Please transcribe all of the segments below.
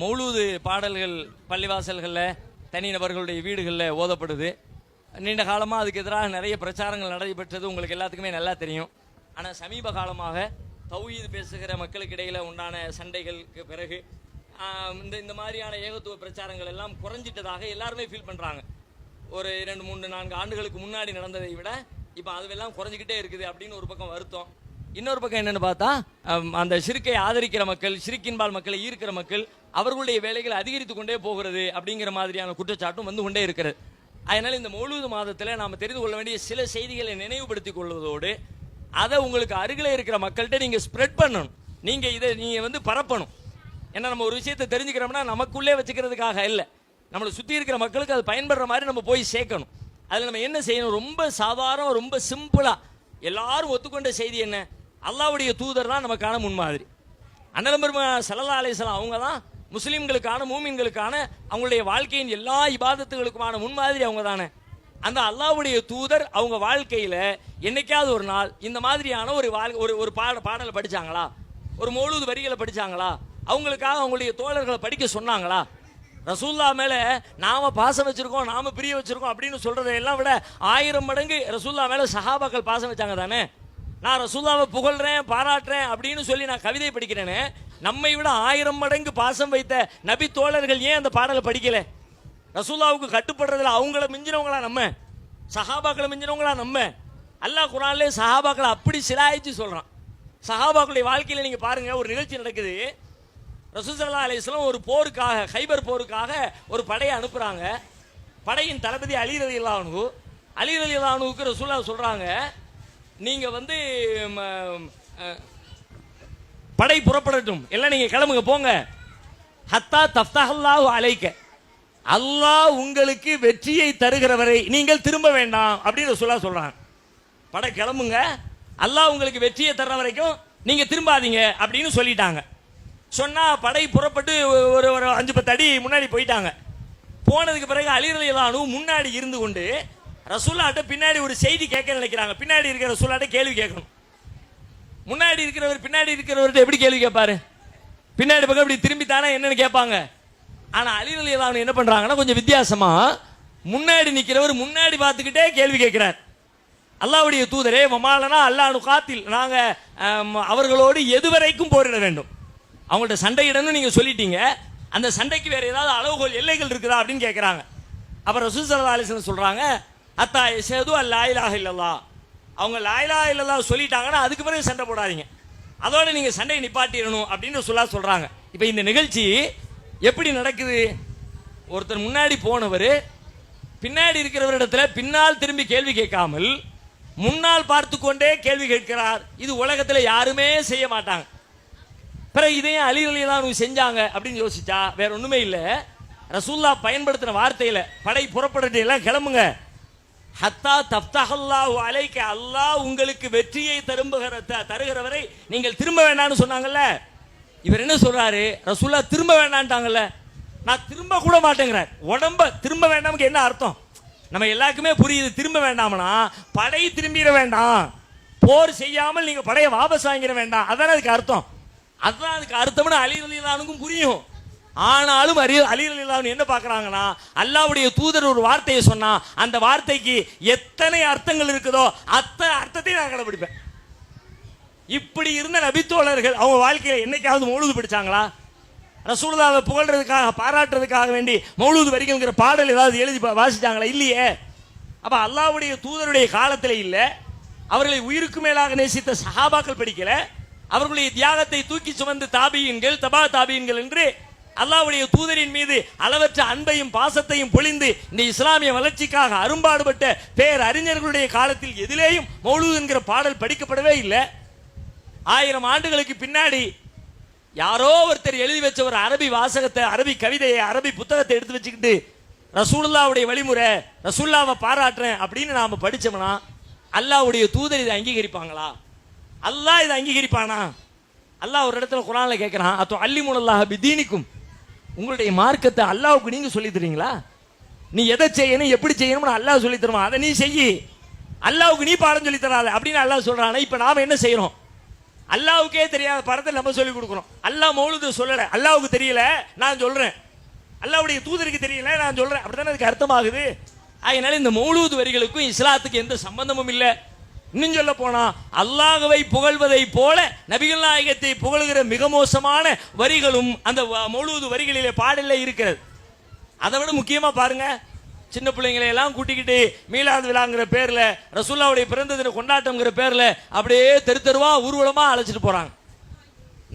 மௌலூது பாடல்கள் பள்ளிவாசல்களில் தனிநபர்களுடைய வீடுகளில் ஓதப்படுது. நீண்ட காலமாக அதுக்கு எதிராக நிறைய பிரச்சாரங்கள் நடைபெற்றது உங்களுக்கு எல்லாத்துக்குமே நல்லா தெரியும். ஆனால் சமீப காலமாக தௌஹீத் பேசுகிற மக்களுக்கு இடையில் உண்டான சண்டைகளுக்கு பிறகு இந்த இந்த மாதிரியான ஏகத்துவ பிரச்சாரங்கள் எல்லாம் குறைஞ்சிட்டதாக எல்லாருமே ஃபீல் பண்ணுறாங்க ஒரு இரண்டு மூணு நான்கு ஆண்டுகளுக்கு முன்னாடி நடந்ததை விட இப்போ அதுவெல்லாம் குறைஞ்சிக்கிட்டே இருக்குது அப்படின்னு ஒரு பக்கம் வருத்தம். இன்னொரு பக்கம் என்னென்னு பார்த்தா அந்த சிறுக்கை ஆதரிக்கிற மக்கள் சிறுக்கின்பால் மக்களை ஈர்க்கிற மக்கள் அவர்களுடைய வேலைகள் அதிகரித்து கொண்டே போகிறது அப்படிங்கிற மாதிரியான குற்றச்சாட்டும் வந்து கொண்டே இருக்கிறது. அதனால் இந்த மௌலூது மாதத்தில் நாம் தெரிந்து கொள்ள வேண்டிய சில செய்திகளை நினைவுபடுத்திக் கொள்வதோடு அதை உங்களுக்கு அருகில் இருக்கிற மக்கள்கிட்ட நீங்கள் ஸ்ப்ரெட் பண்ணணும். நீங்கள் இதை நீங்கள் வந்து பரப்பணும். ஏன்னா நம்ம ஒரு விஷயத்தை தெரிஞ்சுக்கிறோம்னா நமக்குள்ளே வச்சுக்கிறதுக்காக இல்லை. நம்மளை சுற்றி இருக்கிற மக்களுக்கு அது பயன்படுற மாதிரி நம்ம போய் சேர்க்கணும். அதில் நம்ம என்ன செய்யணும்? ரொம்ப சாதாரணம் ரொம்ப சிம்பிளாக எல்லாரும் ஒத்துக்கொண்ட செய்தி என்ன? அல்லாவுடைய தூதர் தான் நமக்கான முன்மாதிரி. அண்ணலம்பெருமா சல்லா அலிஸ்லாம் அவங்க தான் முஸ்லீம்களுக்கான மூமின்களுக்கான அவங்களுடைய வாழ்க்கையின் எல்லா இபாதத்துகளுக்குமான முன்மாதிரி அவங்க தானே அந்த அல்லாஹ்வுடைய தூதர் அவங்க வாழ்க்கையில என்னைக்காவது ஒரு நாள் இந்த மாதிரியான ஒரு வாழ் ஒரு ஒரு பாட பாடலை படிச்சாங்களா? ஒரு மொழுது வரிகளை படிச்சாங்களா? அவங்களுக்காக அவங்களுடைய தோழர்களை படிக்க சொன்னாங்களா? ரசூல்லா மேல நாம பாசம் வச்சிருக்கோம் நாம பிரிய வச்சிருக்கோம் அப்படின்னு சொல்றதை எல்லாம் விட ஆயிரம் மடங்கு ரசூல்லா மேல சஹாபாக்கள் பாசம் வச்சாங்க தானே? நான் ரசூல்லாவை புகழ்றேன் பாராட்டுறேன் அப்படின்னு சொல்லி நான் கவிதை படிக்கிறேன்னு நம்மை விட ஆயிரம் மடங்கு பாசம் வைத்த நபி தோழர்கள் ஏன் அந்த பாடலை படிக்கல? ரசூல்லாவுக்கு கட்டுப்படுறதுல அவங்கள மிஞ்சினவங்களா நம்ம? சஹாபாக்களை மிஞ்சினவங்களா நம்ம? அல்லாஹ் குரான்லேயே சஹாபாக்களை அப்படி சிலாயிச்சு சொல்கிறான் சஹாபாக்களுடைய வாழ்க்கையில் நீங்கள் பாருங்கள் ஒரு நிகழ்ச்சி நடக்குது. ரசூசல்லா அலிஸ்லாம் ஒரு போருக்காக ஹைபர் போருக்காக ஒரு படையை அனுப்புகிறாங்க படையின் தளபதி அலி ரதி இல்லானு அலி ரதி இல்லானுக்கு ரசூல்லா சொல்கிறாங்க நீங்கள் வந்து ம, படை புறப்படட்டும். எல்லாம் நீங்க கிளம்புங்க போங்க. ஹத்தா தஃப்தஹல்லாஹு அலைக்க. அல்லாஹ் உங்களுக்கு வெற்றியை தருகிற வரை நீங்கள் திரும்ப வேண்டாம் அப்படின்னு சொல்லா சொல்றாங்க படை கிளம்புங்க. அல்லாஹ் உங்களுக்கு வெற்றியை தர்ற வரைக்கும் நீங்க திரும்பாதீங்க அப்படின்னு சொல்லிட்டாங்க. சொன்னா படை புறப்பட்டு ஒரு ஒரு அஞ்சு பத்து அடி முன்னாடி போயிட்டாங்க. போனதுக்கு பிறகு அலிரலியலானு முன்னாடி இருந்து கொண்டு ரசூல்லாட்ட பின்னாடி ஒரு செய்தி கேட்க நினைக்கிறாங்க. பின்னாடி இருக்கிற ரசூல்லாட்ட கேள்வி கேட்கணும். முன்னாடி இருக்கிறவர் பின்னாடி இருக்கிறவர்கிட்ட எப்படி கேள்வி கேட்பாரு? பின்னாடி பக்கம் இப்படி திரும்பி தானே என்னன்னு கேட்பாங்க. ஆனா அலிரலியலானு என்ன பண்றாங்கன்னா கொஞ்சம் வித்தியாசமா முன்னாடி நிற்கிறவர் முன்னாடி பார்த்துக்கிட்டே கேள்வி கேட்கிறார். அல்லாஹ்வுடைய தூதரே மமாலனா அல்லானு காத்தில் நாங்கள் அவர்களோடு எதுவரைக்கும் போரிட வேண்டும். அவங்கள்ட்ட சண்டையிடணும்னு நீங்கள் சொல்லிட்டீங்க. அந்த சண்டைக்கு வேறு ஏதாவது அளவுகோல் எல்லைகள் இருக்குதா அப்படின்னு கேட்குறாங்க. அப்புறம் ரசூல் ஆலோசனை சொல்கிறாங்க அத்தா எசேது அல்லா இலாஹ இல்லல்லா அவங்க லாயிலா இல்லல்லா சொல்லிட்டாங்கன்னா அதுக்கு பிறகு சண்டை போடாதீங்க. அதோட நீங்கள் சண்டையை நிப்பாட்டிடணும் அப்படின்னு சொல்லா சொல்கிறாங்க இப்போ இந்த நிகழ்ச்சி எப்படி நடக்குது? ஒருத்தர் முன்னாடி போனவர் பின்னாடி இருக்கிறவரிடத்துல பின்னால் திரும்பி கேள்வி கேட்காமல் முன்னால் பார்த்து கொண்டே கேள்வி கேட்கிறார். இது உலகத்தில் யாருமே செய்ய மாட்டாங்க. பிறகு இதையும் அலி அவங்க செஞ்சாங்க அப்படின்னு யோசிச்சா வேற ஒன்றுமே இல்லை. ரசூல்லா பயன்படுத்தின வார்த்தையில் படை புறப்பட்டு கிளம்புங்க. ஹத்தா தப்தஹல்லாஹு அலைக்க அல்லாஹ் உங்களுக்கு வெற்றியை தரும்புகிற த- தருகிற வரை நீங்கள் திரும்ப வேண்டாம்னு சொன்னாங்கல்ல? இவர் என்ன சொல்றாரு? ரசூல்லா திரும்ப வேண்டான்ட்டாங்கல்ல நான் திரும்ப கூட மாட்டேங்கிறார். உடம்ப திரும்ப வேண்டாமுக்கு என்ன அர்த்தம்? நம்ம எல்லாருக்குமே புரியுது. திரும்ப வேண்டாம்னா படை திரும்பிட வேண்டாம். போர் செய்யாமல் நீங்க படையை வாபஸ் வாங்கிட வேண்டாம். அதானே அதுக்கு அர்த்தம். அதுதான் அதுக்கு அர்த்தம்னு அலி புரியும். ஆனாலும் அறி அலி அலிலான் என்ன பார்க்குறாங்கன்னா அல்லாவுடைய தூதர் ஒரு வார்த்தையை சொன்னால் அந்த வார்த்தைக்கு எத்தனை அர்த்தங்கள் இருக்குதோ அத்தனை அர்த்தத்தையும் நான் கடைபிடிப்பேன் இப்படி இருந்த நபித்தோழர்கள் அவங்க வாழ்க்கையில் என்னைக்காவது மௌழுது பிடிச்சாங்களா? ரசூலுல்லாவை புகழ்றதுக்காக பாராட்டுறதுக்காக வேண்டி மௌலூது வரிகள்ங்கிற பாடல் ஏதாவது எழுதி பா- வாசிச்சாங்களா? இல்லையே. அப்போ அல்லாவுடைய தூதருடைய காலத்தில் இல்லை. அவர்களை உயிருக்கு மேலாக நேசித்த சஹாபாக்கள் படிக்கல. அவர்களுடைய தியாகத்தை தூக்கி சுமந்து தாபியன்கள் தபா தாபியன்கள் என்று அல்லாவுடைய தூதரின் மீது அளவற்ற அன்பையும் பாசத்தையும் பொழிந்து இந்த இஸ்லாமிய வளர்ச்சிக்காக அரும்பாடுபட்ட பேர் அறிஞர்களுடைய காலத்தில் எதிலேயும் மௌலு என்கிற பாடல் படிக்கப்படவே இல்லை. ஆயிரம் ஆண்டுகளுக்கு பின்னாடி யாரோ ஒருத்தர் எழுதி வச்ச ஒரு அரபி வாசகத்தை அரபி கவிதையை அரபி புத்தகத்தை எடுத்து வச்சுக்கிட்டு ரசூல்லாவுடைய வழிமுறை ரசூல்லாவை பாராட்டுறேன் அப்படின்னு நாம் படித்தோம்னா அல்லாஹ்வுடைய தூதர் இதை அங்கீகரிப்பாங்களா? அல்லாஹ் இதை அங்கீகரிப்பானா? அல்லாஹ் ஒரு இடத்துல குரானில் கேட்குறான் அத்தோ அல்லிமுனல்லாஹ பிதீனிக்கும்? உங்களுடைய மார்க்கத்தை அல்லாவுக்கு நீங்க சொல்லி தருவீங்களா? நீ எதை செய்யணும் எப்படி செய்யணும்னு அல்லாஹ் சொல்லி தருவான். அதை நீ செய்யி. அல்லாவுக்கு நீ பாடம் சொல்லி தராத அப்படின்னு அல்லாஹ் சொல்றானே இப்போ நாம என்ன செய்கிறோம் அல்லாவுக்கே தெரியாத படத்தை நம்ம சொல்லி கொடுக்குறோம். அல்லாஹ் மௌலுது சொல்லல. அல்லாவுக்கு தெரியல நான் சொல்றேன். அல்லாவுடைய தூதருக்கு தெரியல நான் சொல்றேன். அப்படித்தானே அதுக்கு அர்த்தமாகுது? அதனால இந்த மௌலூது வரிகளுக்கும் இஸ்லாத்துக்கு எந்த சம்பந்தமும் இல்லை. இன்னும் சொல்ல போனா அல்லாஹுவை புகழ்வதை போல நபிகள் நாயகத்தை புகழ்கிற மிக மோசமான வரிகளும் அந்த வ- வரிகளிலே பாடல்ல இருக்கிறது. அதை விட முக்கியமா பாருங்க. சின்ன பிள்ளைங்களை எல்லாம் கூட்டிக்கிட்டு மீலாது விழாங்கிற பேர்ல ரசூல்லாவுடைய பிறந்த தின கொண்டாட்டம்ங்கிற பேர்ல அப்படியே தெரு தெருவா ஊர்வலமா அழைச்சிட்டு போறாங்க.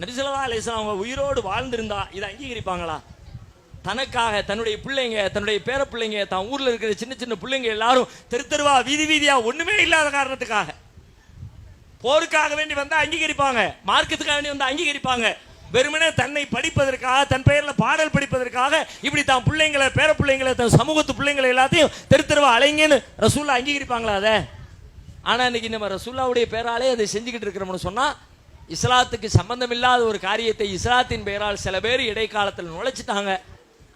நரிசலவா அலிஸ்லாம் அவங்க உயிரோடு வாழ்ந்திருந்தா இதை அங்கீகரிப்பாங்களா? தனக்காக தன்னுடைய பிள்ளைங்க தன்னுடைய பேர பிள்ளைங்க தான் ஊரில் இருக்கிற சின்ன சின்ன பிள்ளைங்க எல்லாரும் தெரு தெருவா வீதி வீதியா ஒண்ணுமே இல்லாத காரணத்துக்காக. போருக்காக வேண்டி வந்தா அங்கீகரிப்பாங்க. மார்க்கத்துக்காக வேண்டி வந்தா அங்கீகரிப்பாங்க. வெறுமனே தன்னை படிப்பதற்காக தன் பெயரில் பாடல் படிப்பதற்காக இப்படி தான் பிள்ளைங்களை பேர பிள்ளைங்களை தன் சமூகத்து பிள்ளைங்களை எல்லாத்தையும் தெரு தெருவா அலைங்கன்னு ரசூல்லா அங்கீகரிப்பாங்களா அதை? ஆனா இன்னைக்கு நம்ம ரசூல்லாவுடைய பேராலே அதை செஞ்சுக்கிட்டு இருக்கிறோம்னு சொன்னா இஸ்லாத்துக்கு சம்பந்தம் இல்லாத ஒரு காரியத்தை இஸ்லாத்தின் பெயரால் சில பேர் இடைக்காலத்தில் நுழைச்சிட்டாங்க.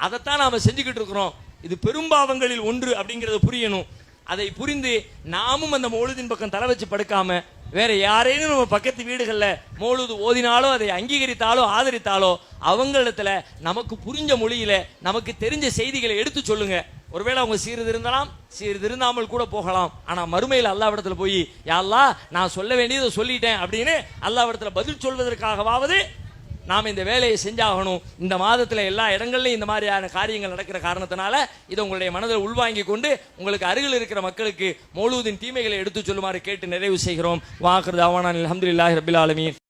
அதைத்தான் நாம் செஞ்சுக்கிட்டு இருக்கிறோம். இது பெரும்பாவங்களில் ஒன்று அப்படிங்கிறத புரியணும். அதை புரிந்து நாமும் அந்த மொழுதின் பக்கம் தலை வச்சு படுக்காம வேற யாரேனும் நம்ம பக்கத்து வீடுகளில் மௌலுது ஓதினாலோ அதை அங்கீகரித்தாலோ ஆதரித்தாலோ அவங்களிடத்துல நமக்கு புரிஞ்ச மொழியில நமக்கு தெரிஞ்ச செய்திகளை எடுத்து சொல்லுங்க. ஒருவேளை அவங்க சீர்திருந்தலாம் சீர்திருந்தாமல் கூட போகலாம். ஆனால் மறுமையில் அல்லாவிடத்துல போய் யாழ்லா நான் சொல்ல வேண்டியதை சொல்லிட்டேன் அப்படின்னு அல்லாவிடத்துல பதில் சொல்வதற்காகவாவது நாம் இந்த வேலையை செஞ்சாகணும். இந்த மாதத்தில் எல்லா இடங்கள்லையும் இந்த மாதிரியான காரியங்கள் நடக்கிற காரணத்தினால இதை உங்களுடைய மனதில் உள்வாங்கி கொண்டு உங்களுக்கு அருகில் இருக்கிற மக்களுக்கு மௌலூதின் தீமைகளை எடுத்து சொல்லுமாறு கேட்டு நிறைவு செய்கிறோம். வாக்குறது அவானான் அலமதுல்லாஹி ரபில் ஆலமீன்.